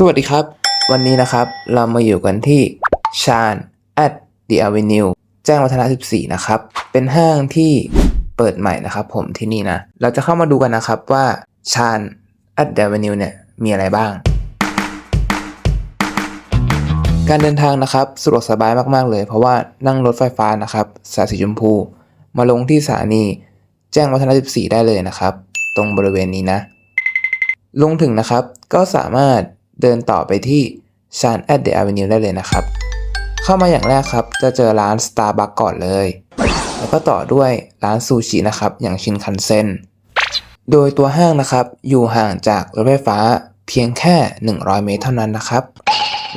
สวัสดีครับ วันนี้นะครับเรามาอยู่กันที่ชาน at the avenue แจ้งวัฒนะ 14 นะครับ เป็นห้างที่เปิดใหม่นะครับผมที่นี่นะ เราจะเข้ามาดูกันนะครับว่าชาน at the avenue เนี่ยมีอะไรบ้าง การเดินทางนะครับสะดวกสบายมากๆเลย เพราะว่านั่งรถไฟฟ้านะครับสายสีชมพู มาลงที่สถานีแจ้งวัฒนะ 14 ได้เลยนะครับ ตรงบริเวณนี้นะ ลงถึงนะครับก็สามารถ เดินต่อไปที่ชาน at the avenue ได้เลยนะครับ เข้ามาอย่างแรกครับ จะเจอร้าน Starbucks ก่อนเลย แล้วก็ต่อด้วยร้านซูชินะครับ อย่างชินคันเซ็นโดยตัวห้างนะครับ อยู่ห่างจากรถไฟฟ้าเพียงแค่ 100 เมตรเท่านั้นนะครับ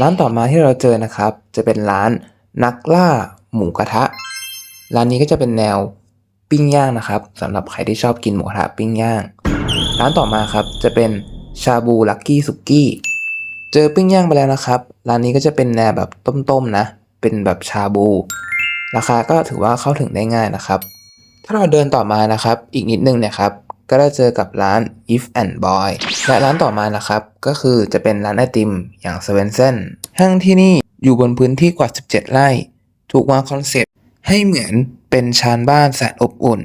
ร้านต่อมาที่เราเจอนะครับ จะเป็นร้านนักล่าหมูกระทะ ร้านนี้ก็จะเป็นแนวปิ้งย่างนะครับสำหรับใครที่ชอบกินหมูกระทะปิ้งย่าง ร้านต่อมาครับจะเป็นชาบูลักกี้สุกี้ เจอปิ้งย่างไปแล้วนะครับ ร้านนี้ก็จะเป็นแนวแบบต้มๆนะ เป็นแบบชาบู ราคาก็ถือว่าเข้าถึงได้ง่ายนะครับ ถ้าเราเดินต่อมานะครับ อีกนิดนึงเนี่ยครับก็ได้เจอกับร้าน if and boy และร้านต่อมานะครับ ก็คือจะเป็นร้านไอติมอย่าง s w e n s o n ห้างที่นี่อยู่บนพื้นที่กว่า 17 ไร่ ถูกวางคอนเซ็ปต์ให้เหมือนเป็นชานบ้านแสนอบอุ่น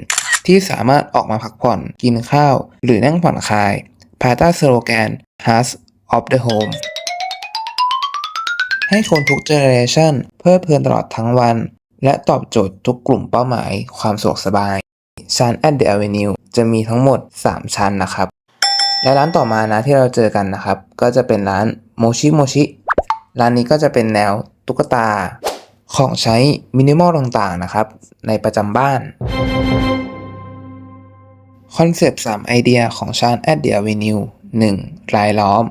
ที่สามารถออกมาพักผ่อนกินข้าว หรือนั่งผ่อนคลาย ภายใต้สโลแกน Heart of the Home ให้คนทุกเจเนอเรชันเพลิดเพลินตลอดทั้งวัน และตอบโจทย์ทุกกลุ่มเป้าหมาย ความสะดวกสบาย ชั้น at the avenue จะมีทั้งหมด 3 ชั้นนะครับ และร้านต่อมานะที่เราเจอกันนะครับ ก็จะเป็นร้านโมชิโมชิร้านนี้ก็จะเป็นแนวตุ๊กตาของใช้มินิมอลต่างๆนะครับ ในประจำบ้านคอนเซปต์3ไอเดียของชาน at the avenue 1. รายล้อม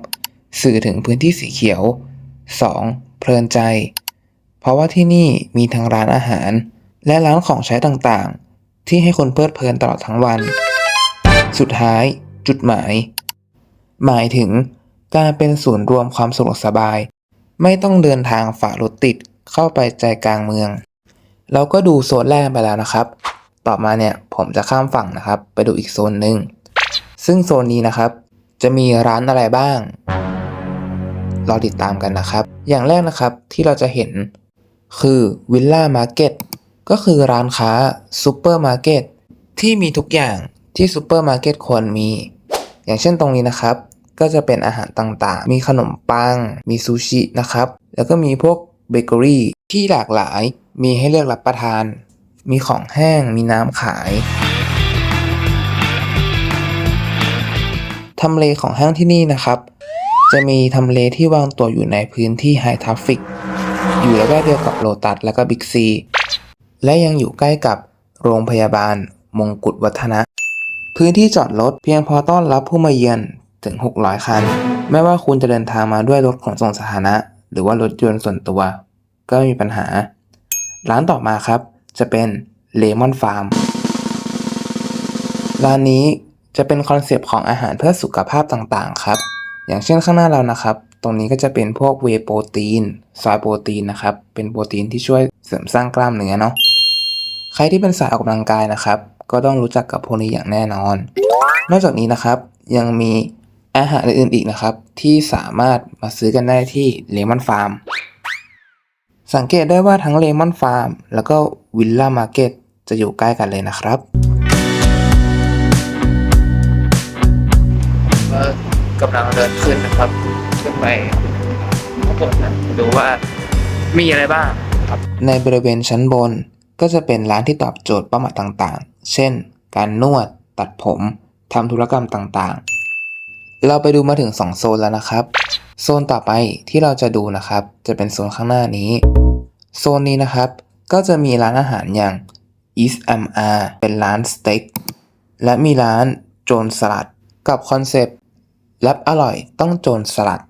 สื่อถึงพื้นที่สีเขียว 2. เพลินใจ เพราะว่าที่นี่มีทั้งร้านอาหาร และร้านของใช้ต่างๆ ที่ให้คนเพลิดเพลินตลอดทั้งวัน สุดท้าย จุดหมาย หมายถึงการเป็นศูนย์รวมความสะดวกสบาย ไม่ต้องเดินทางฝ่ารถติดเข้าไปใจกลางเมือง เราก็ดูโซนแรกไปแล้วนะครับ ต่อมาเนี่ยผมจะข้ามฝั่งนะครับ ไปดูอีกโซนหนึ่งซึ่งโซนนี้นะครับ จะมีร้านอะไรบ้าง รอติดตามกันนะครับ อย่างแรกนะครับที่เราจะเห็นคือวิลล่ามาร์เก็ตก็คือร้านค้าซูเปอร์มาร์เก็ตที่มีทุกอย่างที่ซูเปอร์มาร์เก็ตควรมี อย่างเช่นตรงนี้นะครับ ก็จะเป็นอาหารต่างๆ มีขนมปัง มีซูชินะครับ แล้วก็มีพวกเบเกอรี่ที่หลากหลาย มีให้เลือกรับประทาน มีของแห้ง มีน้ำขายทำเลของห้างที่นี่นะครับ จะมีทำเลที่วางตัวอยู่ในพื้นที่ไฮทราฟฟิก อยู่ระแวกเดียวกับโลตัสและก็บิ๊กซี และยังอยู่ใกล้กับโรงพยาบาลมงกุฎวัฒนะ พื้นที่จอดรถเพียงพอต้อนรับผู้มาเยือนถึง 600 คัน ไม่ว่าคุณจะเดินทางมาด้วยรถขนส่งสาธารณะ หรือว่ารถยนต์ส่วนตัว ก็ไม่มีปัญหา ร้านต่อมาครับ จะเป็นเลมอนฟาร์ม ร้านนี้จะเป็นคอนเซปต์ของอาหารเพื่อสุขภาพต่างๆ ครับ อย่างเช่นข้างหน้าเรานะครับ ตรงนี้ก็จะเป็นพวกเวโปรตีนซอยโปรตีนนะครับ เป็นโปรตีนที่ช่วยเสริมสร้างกล้ามเนื้อเนาะ ใครที่เป็นสายออกกำลังกายนะครับ ก็ต้องรู้จักกับพวกนี้อย่างแน่นอน นอกจากนี้นะครับ ยังมีอาหารอื่นๆอีกนะครับ ที่สามารถมาซื้อกันได้ที่เลมอนฟาร์ม สังเกตได้ว่าทั้งเลมอนฟาร์มแล้วก็วิลล่ามาร์เก็ตจะอยู่ใกล้กันเลยนะครับ กำลังเดินขึ้นนะครับ ขึ้นไปข้างบนนะดูว่ามีอะไรบ้างครับ ในบริเวณชั้นบนก็จะเป็นร้านที่ตอบโจทย์เป้าหมายต่างๆ เช่น การนวด ตัดผมทำธุรกรรมต่างๆ เราไปดูมาถึง 2 โซนแล้วนะครับ โซนต่อไปที่เราจะดูนะครับ จะเป็นโซนข้างหน้านี้ โซนนี้นะครับ ก็จะมีร้านอาหารอย่าง East MR เป็นร้านสเต็กและมีร้านโจนสลัด กับคอนเซปต์ รปอร่อยต้องโจนสลัด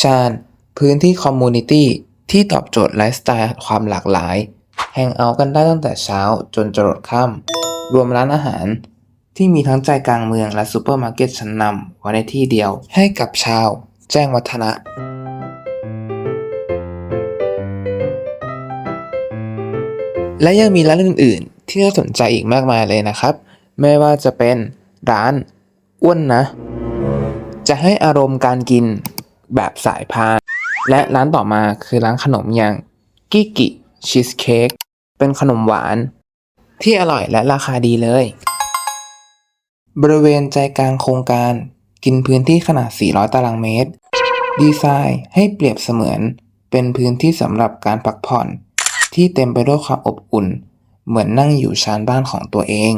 ชาญ พื้นที่คอมมูนิตี้ที่ตอบโจทย์ไลฟ์สไตล์ความหลากหลาย แฮงเอาท์กันได้ตั้งแต่เช้าจนจรดค่ำรวมร้านอาหาร ที่มีทั้งใจกลางเมืองและซูเปอร์มาร์เก็ตชั้นนำไว้ในที่เดียวให้กับชาว แจ้งวัฒนะ และยังมีร้านอื่น ๆ ที่น่าสนใจอีกมากมายเลยนะครับ ไม่ว่าจะเป็นร้านอ้วนนะ จะให้อารมณ์การกินแบบสายพาน และร้านต่อมาคือร้านขนมอย่างกิกิชีสเค้กเป็นขนมหวาน ที่อร่อยและราคาดีเลย บริเวณใจกลางโครงการกินพื้นที่ขนาด 400 ตารางเมตร ดีไซน์ให้เปรียบเสมือนเป็นพื้นที่สำหรับการพักผ่อน ที่เต็มไปด้วยความอบอุ่น เหมือนนั่งอยู่ชานบ้านของตัวเอง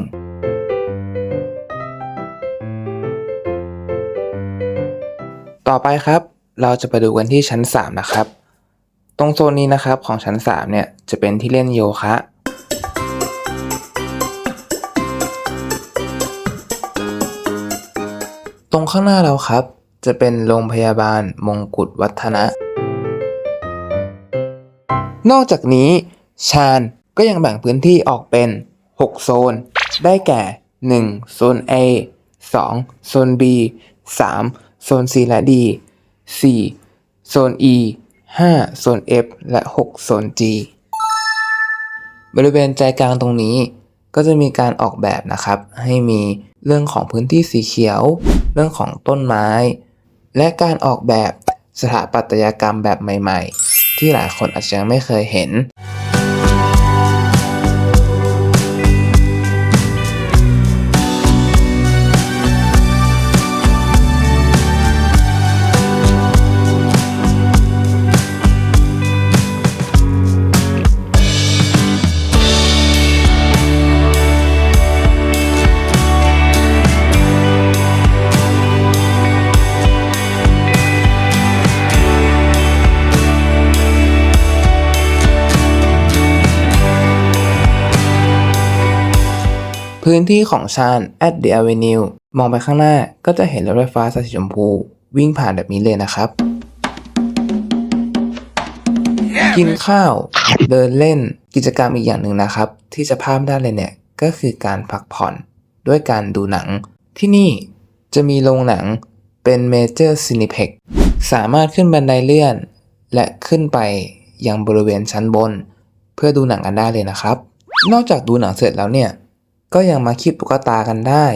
ต่อไปครับ เราจะไปดูกันที่ชั้น 3 นะครับ ตรงโซนนี้นะครับของชั้น 3 เนี่ยจะเป็นที่เล่นโยคะ ตรงข้างหน้าเราครับ จะเป็นโรงพยาบาลมงกุฎวัฒนะ นอกจากนี้ ชาญก็ยังแบ่งพื้นที่ออกเป็น 6 โซน ได้แก่ 1. โซน A 2. โซน B 3. โซน C และ D 4. โซน E 5. โซน F และ 6 โซน G บริเวณใจกลางตรงนี้ก็จะมีการออกแบบนะครับ ให้มีเรื่องของพื้นที่สีเขียว เรื่องของต้นไม้ และการออกแบบสถาปัตยกรรมแบบใหม่ ๆ ที่หลายคนอาจจะยังไม่เคยเห็น พื้นที่ของชาญ at the avenue มองไปข้างหน้าก็จะเห็นรถไฟฟ้าสายสีชมพู วิ่งผ่านแบบนี้เลยนะครับ กินข้าว เดินเล่นกิจกรรมอีกอย่างหนึ่งนะครับ ที่จะพลาดไม่ได้เลยเนี่ยก็คือการพักผ่อนด้วยการดูหนัง ที่นี่จะมีโรงหนังเป็น Major Cineplex สามารถขึ้นบันไดเลื่อน และขึ้นไปยังบริเวณชั้นบน เพื่อดูหนังกันได้เลยนะครับ นอกจากดูหนังเสร็จแล้วเนี่ย ก็ยังมาคีบตุ๊กตากันได้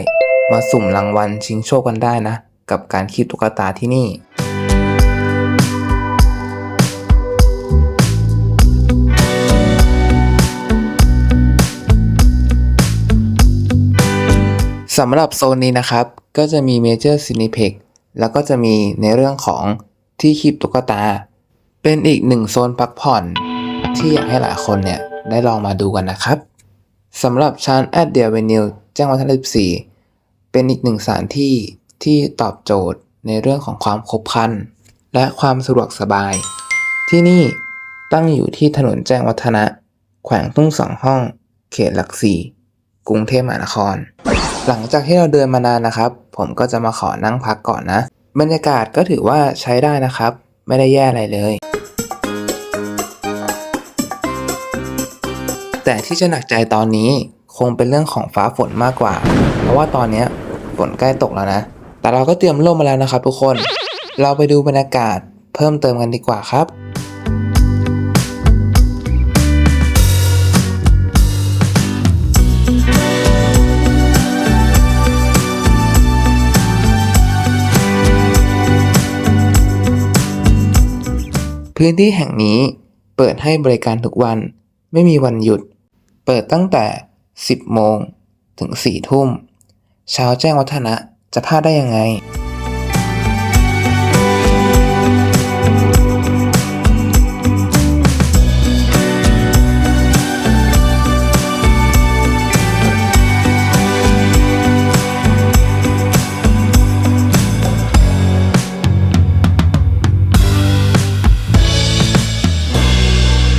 มาสุ่มรางวัลชิงโชคกันได้นะ กับการคีบตุ๊กตาที่นี่สำหรับโซนนี้นะครับ ก็จะมี Major Cineplex แล้วก็จะมีในเรื่องของที่คีบตุ๊กตา เป็นอีกหนึ่งโซนพักผ่อน ที่อยากให้หลายคนเนี่ยได้ลองมาดูกันนะครับ สำหรับชานแอดเดียเวนิวแจ้งวัฒนะ14เป็นอีกหนึ่งสถานที่ที่ตอบโจทย์ในเรื่องของความครบครัน และความสะดวกสบาย ที่นี่ตั้งอยู่ที่ถนนแจ้งวัฒนะ แขวงทุ่งสองห้อง เขตหลักสี่กรุงเทพมหานคร หลังจากที่เราเดินมานานนะครับ ผมก็จะมาขอนั่งพักก่อนนะ บรรยากาศก็ถือว่าใช้ได้นะครับ ไม่ได้แย่อะไรเลย แต่ที่จะหนักใจตอนนี้คงเป็นเรื่องของฟ้าฝนมากกว่า เพราะว่าตอนนี้ฝนใกล้ตกแล้วนะ แต่เราก็เตรียมร่มมาแล้วนะครับทุกคน เราไปดูบรรยากาศเพิ่มเติมกันดีกว่าครับพื้นที่แห่งนี้เปิดให้บริการทุกวัน ไม่มีวันหยุด เปิดตั้งแต่ 10 โมงถึง 4 ทุ่ม เช้าแจ้งวัฒนะจะพลาดได้ยังไง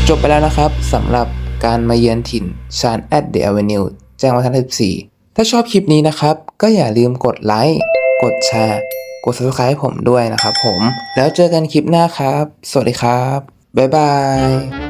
จบไปแล้วนะครับสำหรับ การมาเยือนถิ่นชานแอดเดอะเวนิวแจ้งวัฒนะ14 ถ้าชอบคลิปนี้นะครับ ก็อย่าลืมกดไลค์กดแชร์ กด subscribe ให้ผมด้วยนะครับผม แล้วเจอกันคลิปหน้าครับ สวัสดีครับ บ๊ายบาย